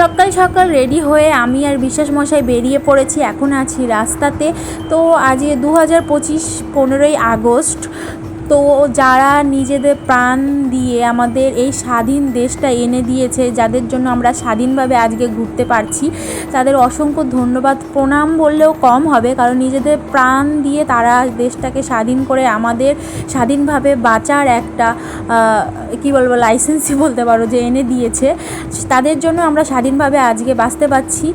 সকাল সকাল রেডি হয়ে আমি আর বিশ্বাস মশাই বেরিয়ে পড়েছি। এখন আছি রাস্তাতে। তো আজ দু হাজার পঁচিশ পনেরোই আগস্ট। তো যারা নিজেদের প্রাণ দিয়ে আমাদের এই স্বাধীন দেশটা এনে দিয়েছে, যাদের জন্য আমরা স্বাধীনভাবে আজকে ঘুরতে পারছি, তাদের অসংখ্য ধন্যবাদ। প্রণাম বললেও কম হবে, কারণ নিজেদের প্রাণ দিয়ে তারা দেশটাকে স্বাধীন করে আমাদের স্বাধীনভাবে বাঁচার একটা কী বলব লাইসেন্সই বলতে পারো যে এনে দিয়েছে। তাদের জন্য আমরা স্বাধীনভাবে আজকে বাঁচতে পারছি।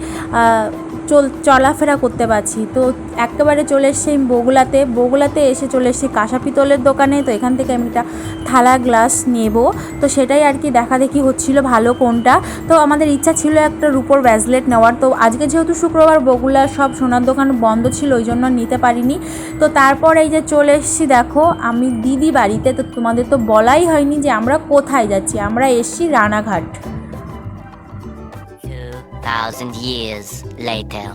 চল, চলাফেরা করতে পারছি। তো একেবারে চলে এসেছি আমি বগুলাতে। বগুলাতে এসে চলে এসেছি কাঁসা পিতলের দোকানে। তো এখান থেকে আমি একটা থালা, গ্লাস নেব। তো সেটাই আর কি দেখা দেখি হচ্ছিল ভালো কোনটা। তো আমাদের ইচ্ছা ছিল একটা রুপোর ব্যাজলেট নেওয়ার। তো আজকে যেহেতু শুক্রবার বগুলার সব সোনার দোকান বন্ধ ছিল, ওই জন্য নিতে পারিনি। তো তারপর এই যে চলে এসেছি, দেখো, আমি দিদি বাড়িতে। তো তোমাদের তো বলাই হয়নি যে আমরা কোথায় যাচ্ছি। আমরা এসেছি রানাঘাট। 2,000 years later.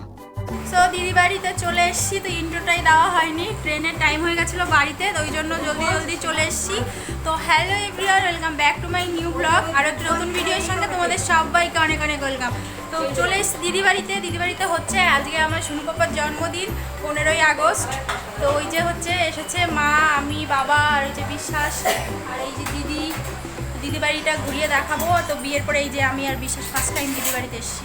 সো দিদি বাড়িতে চলে এসেছি তো ইন্ট্রোটাই দেওয়া হয়নি। ট্রেনের টাইম হয়ে গেছিল বাড়িতে তো ওই জন্য জলদি জলদি চলে এসেছি। তো hello everyone welcome back to my new blog আর একটা নতুন ভিডিওর সঙ্গে তোমাদের সবাইকে অনেক অনেক ওয়েলকাম তো চলে এসেছি দিদি বাড়িতে। দিদি বাড়িতে হচ্ছে আজকে আমার সোনু পাপার জন্মদিন পনেরোই আগস্ট। তো ওই যে হচ্ছে এসেছে মা আমি বাবা আর ওই যে বিশ্বাস আর এই যে দিদি। দিদি বাড়িটা ঘুরিয়ে দেখাবো। তো বিয়ের পরে এই যে আমি আর বিশেষ ফার্স্ট টাইম দিদি বাড়িতে এসেছি।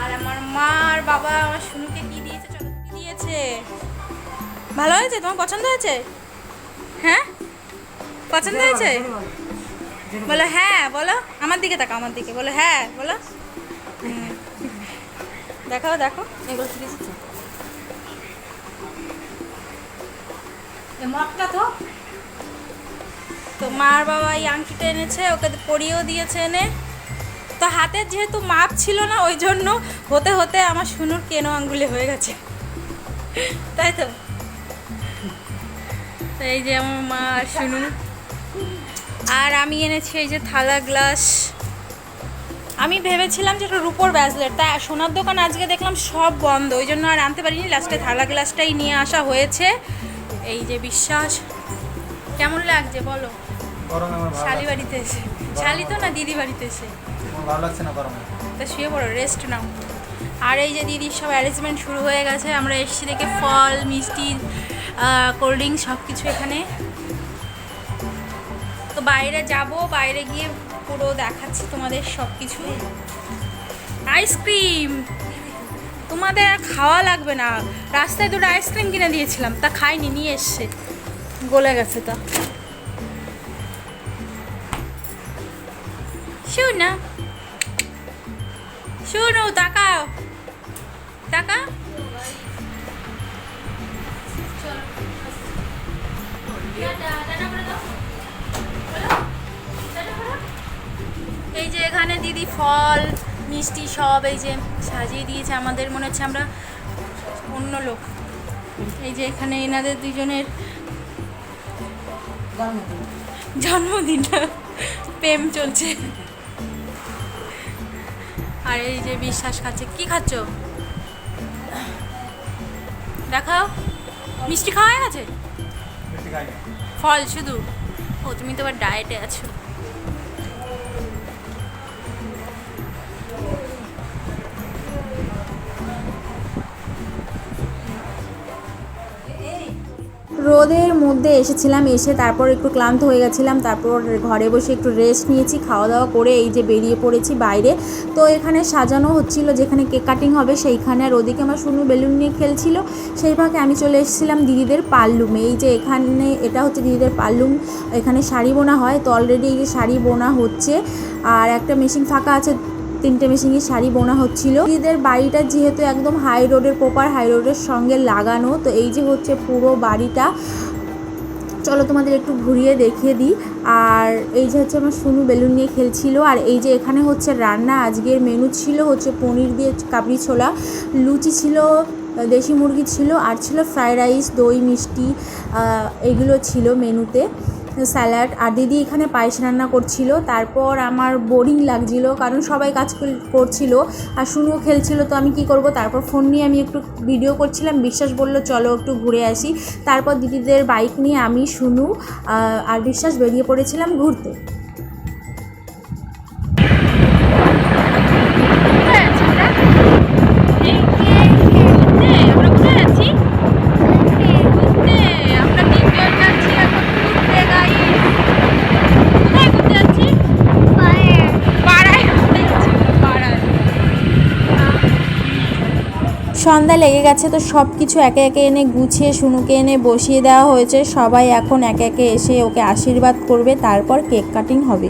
আর আমার মা আর বাবা আমার শুনুকে কি দিয়েছে চলো কি দিয়েছে? ভালো হয়েছে? তোমার পছন্দ হয়েছে? হ্যাঁ? পছন্দ হয়েছে? বলো হ্যাঁ বলো। আমার দিকে তাকাও আমার দিকে। বলো হ্যাঁ বলো। দেখাও দেখো। এগুলো কি দিয়েছে? মটকা তো। তো মার বাবা এই আংটিটা এনেছে, ওকে পরিয়েও দিয়েছে এনে। তো হাতের যেহেতু মাপ ছিল না, ওই জন্য হতে হতে আমার শুনুর কেনো আঙ্গুলে হয়ে গেছে। তাই তো? তো এই যে আমার মা আর শুনু আর আমি এনেছি এই যে থালা, গ্লাস। আমি ভেবেছিলাম যে এটা রুপোর ব্যাজলেট তাই সোনার দোকান আজকে দেখলাম সব বন্ধ, ওই জন্য আর আনতে পারিনি। লাস্টে থালা, গ্লাসটাই নিয়ে আসা হয়েছে। এই যে বিশ্বাস। কেমন লাগছে বলো? গরম আমার ভালো শালি বাড়িতে এসে। শালি তো না দিদি বাড়িতে এসে? আমার ভালো লাগছে না গরমে। তা শুয়ে পড়ো রেস্ট নাও। আর এই যে দিদির সব অ্যারেঞ্জমেন্ট শুরু হয়ে গেছে। আমরা এসেছি দেখে ফল মিষ্টি কোল্ড ড্রিঙ্কস সব কিছু এখানে। তো বাইরে যাব বাইরে গিয়ে পুরো দেখাচ্ছি তোমাদের সব কিছু আইসক্রিম তোমাদের আর খাওয়া লাগবে না। রাস্তায় দুটো আইসক্রিম কিনে দিয়েছিলাম তা খাইনি নিয়ে এসছে। গলে গেছে তা। শোনা শোনো তাকাও। টাকা এই যে এখানে দিদি ফল মিষ্টি সব এই যে সাজিয়ে দিয়েছে আমাদের মনে হচ্ছে আমরা অন্য লোক। এই যে এখানে এনাদের দুজনের জন্মদিন প্রেম চলছে। আর এই যে বিশ্বাস খাচ্ছে কি খাচ্ছ? দেখাও। মিষ্টি খাওয়া গেছে? ফল শুধু। ও তুমি তো আবার ডায়েটে আছো। রোদের মধ্যে এসেছিলাম, এসে তারপর একটু ক্লান্ত হয়ে গেছিলাম, তারপর ঘরে বসে একটু রেস্ট নিয়েছি খাওয়া দাওয়া করে এই যে বেরিয়ে পড়েছি বাইরে। তো এখানে সাজানো হচ্ছিল, যেখানে কেক কাটিং হবে সেইখানে আর ওদিকে আমার শুনু বেলুন নিয়ে খেলছিল। সেই ফাঁকে আমি চলে এসেছিলাম দিদিদের পাল্লুমে। এই যে এখানে, এটা হচ্ছে দিদিদের পাল্লুম। এখানে শাড়ি বোনা হয়, তো অলরেডি এই যে শাড়ি বোনা হচ্ছে। আর একটা মেশিন ফাঁকা আছে তিনটে মেশিনে শাড়ি বোনা হচ্ছিল। দিদিদের বাড়িটা যেহেতু একদম হাই রোডের প্রপার হাই রোডের সঙ্গে লাগানো, তো এই যে হচ্ছে পুরো বাড়িটা। চলো তোমাদের একটু ঘুরিয়ে দেখিয়ে দিই। আর এই যে হচ্ছে আমার সুনু বেলুন নিয়ে খেলছিল, আর এই যে এখানে হচ্ছে রান্না আজকের মেনু ছিল হচ্ছে পনির দিয়ে কাবলি ছোলা, লুচি ছিল, দেশি মুরগি ছিল, আর ছিল ফ্রাইড রাইস দই, মিষ্টি এগুলো ছিল মেনুতে স্যালাড আর দিদি এখানে পায়েস রান্না করছিল। তারপর আমার বোরিং লাগছিল, কারণ সবাই কাজ কর- করছিল আর শুনুও খেলছিল, তো আমি কি করব? তারপর ফোন নিয়ে আমি একটু ভিডিও করছিলাম, বিশ্বাস বলল, চলো একটু ঘুরে আসি। তারপর দিদিদের বাইক নিয়ে আমি, শুনু আর বিশ্বাস বেরিয়ে পড়েছিলাম ঘুরতে। সন্ধ্যা লেগে গেছে তো সব কিছু একে একে এনে গুছিয়ে শুনুকে এনে বসিয়ে দেওয়া হয়েছে। সবাই এখন একে একে এসে ওকে আশীর্বাদ করবে, তারপর কেক কাটিং হবে।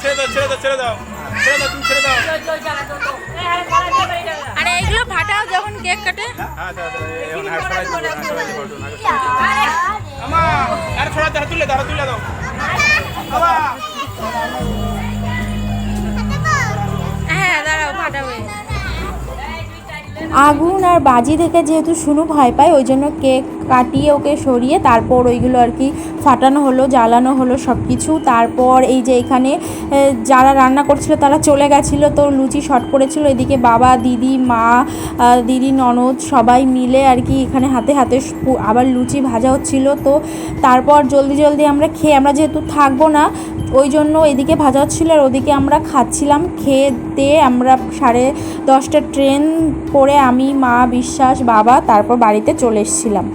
ছেড়ে দাও ছেড়ে দাও ছেড়ে দাও। ছেড়ে দাও তুমি ছেড়ে দাও। আরে এগুলো ফাটাও যখন কেক কাটে। হ্যাঁ দাও আমা আরে ছড়া দাও তুলে দাও তুলে দাও। বাবা হ্যাঁ দাঁড়াও ফাটাবে। আগুন আর বাজি দেখে যেহেতু শুনু ভয় পায়, ওই জন্য কেক কাটিয়ে ওকে সরিয়ে তারপর ওইগুলো আর কি ফাটানো হলো, জ্বালানো হলো সব কিছু তারপর এই যে এখানে যারা রান্না করছিল তারা চলে গেছিল, তো লুচি শট করেছিল। এদিকে বাবা, দিদি, মা দিদি, ননদ সবাই মিলে আর কি এখানে হাতে হাতে আবার লুচি ভাজা হচ্ছিল। তো তারপর জলদি জলদি আমরা খেয়ে, আমরা যেহেতু থাকব না, ওই জন্য এদিকে ভাজা হচ্ছিল আর ওদিকে আমরা খাচ্ছিলাম। খেয়ে দিয়ে আমরা সাড়ে দশটা ট্রেন করে আমি মা বিশ্বাস বাবা তারপর বাড়িতে চলে এসেছিলাম।